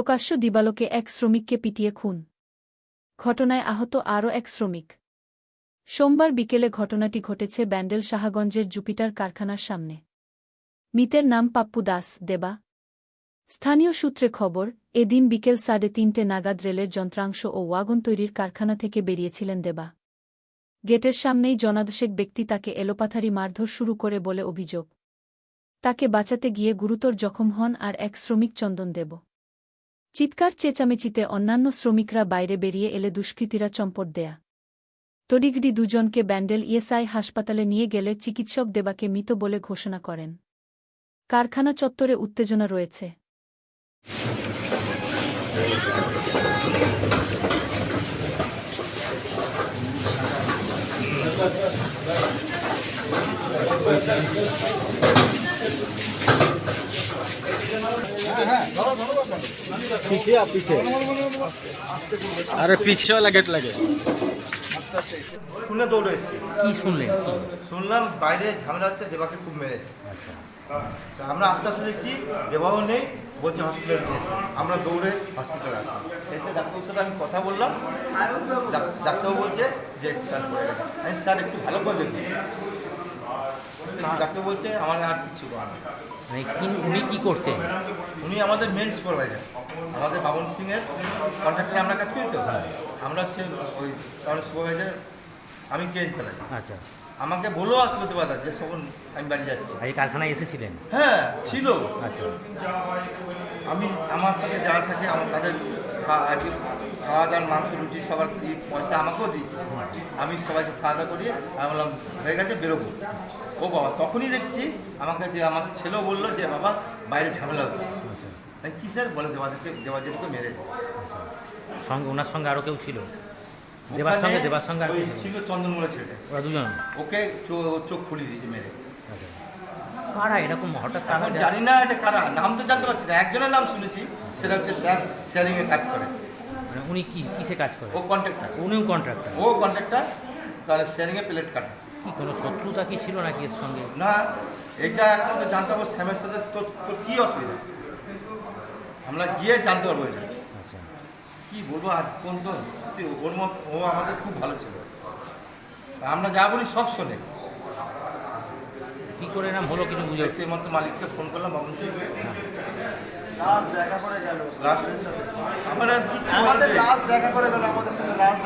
প্রকাশ্য দিবালোকে এক শ্রমিককে পিটিয়ে খুন। ঘটনায় আহত আরও এক শ্রমিক। সোমবার বিকেলে ঘটনাটি ঘটেছে ব্যান্ডেল সাহাগঞ্জের জুপিটার কারখানার সামনে। মিতের নাম পাপ্পু দাস, দেবা। স্থানীয় সূত্রে খবর, এদিন বিকেল সাড়ে তিনটে নাগাদ রেলের যন্ত্রাংশ ও ওয়াগন তৈরির কারখানা থেকে বেরিয়েছিলেন দেবা। গেটের সামনেই জনাদশেক ব্যক্তি তাকে এলোপাথারি মারধর শুরু করে বলে অভিযোগ। তাকে বাঁচাতে গিয়ে গুরুতর জখম হন আর এক শ্রমিক চন্দন দেব। চিৎকার চেঁচামেচিতে অন্যান্য শ্রমিকরা বাইরে বেরিয়ে এলে দুষ্কৃতীরা চম্পট দেয়া তরিগডি দুজনকে ব্যান্ডেল ইএসআই হাসপাতালে নিয়ে গেলে চিকিৎসক দেবাকে মৃত বলে ঘোষণা করেন কারখানা চত্বরে উত্তেজনা রয়েছে Thank you. পিছিয়ে পিছে আরে গেট লাগে। শুনে দৌড়ে কি শুনলেন? শুনলাম বাইরে ঝামেলা হচ্ছে দেবাকে খুব মেরেছে। আচ্ছা। তা আমরা আস্তে আস্তে দেখছি দেবাও নেই বলছে হসপিটালে আমরা দৌড়ে হসপিটালে আসলাম। এসে ডাক্তারের সাথে আমি কথা বললাম। ডাক্তারবাবু বলছে যে স্যার করে স্যার একটু ভালো করে ডাক্তার বলছে আমার আর কিছু করার মানে উনি কি করতেন? উনি আমাদের মেন সুপারভাইজার আমাদের বাবন সিংয়ের কন্ট্রাক্টরে আমরা কাজ করি তো? আমরা হচ্ছে ওই কারণ সুপারভাইজার আমি ট্রেন চালাই আচ্ছা। আমাকে বলো আসতে হতে পারে যে তখন আমি বাড়ি যাচ্ছি। এই কারখানায় এসেছিলেন? হ্যাঁ ছিল। আচ্ছা। আমি আমার সাথে যারা থাকে আমার তাদের খাওয়া দাওয়ার মাংস রুটি সবার কি পয়সা আমাকেও দিয়েছে। আমি সবাইকে খাওয়া দাওয়া করিয়ে আমি বললাম হয়ে গেছে বেরোবো। ও বাবা তখনই দেখছি আমাকে যে আমার ছেলেও বলল যে বাবা বাইরে ঝামেলা হচ্ছে। কি স্যার বলে দেওয়াদেরকে দেওয়াদেরকে মেরে সঙ্গে ওনার সঙ্গে আরও কেউ ছিল? দেবার সঙ্গে দেবার সঙ্গে আর ছিল? চন্দনমূলা ছেলে ওরা দুজন? ওকে চোখ খুলে দিয়েছে মেরে আচ্ছা। কারা? এরকম হঠাৎ কারা জানি না এটা কারা। নাম তো জানতে পারছি না। একজনের নাম শুনেছি সেটা হচ্ছে স্যার শেয়ারিংয়ে কাজ করে। মানে উনি কি কিসে কাজ করেন? ও কন্ট্রাক্টর উনিও কন্ট্রাক্টর ও কন্ট্রাক্টর তাহলে শেয়ারিংয়ে প্লেট কাটে কি কোনো শত্রুতা কি ছিল নাকি এর সঙ্গে? না এটা এখন তো জানতে পারব স্যামের সাথে তোর তোর কী অসুবিধা? আমরা গিয়ে জানতে পারব এটা। আচ্ছা। কী বলব আর কোন তো ওর মত ও আমাদের খুব ভালো ছিল। আমরা যা বলি সব শোনে। কী করে নাম হলো কিছু বুঝে ব্যক্তির মতো মালিককে ফোন করলাম বাবন আমার আর বলার আমাদের। লাস্ট দেখা করে গেল আমাদের সাথে লাস্ট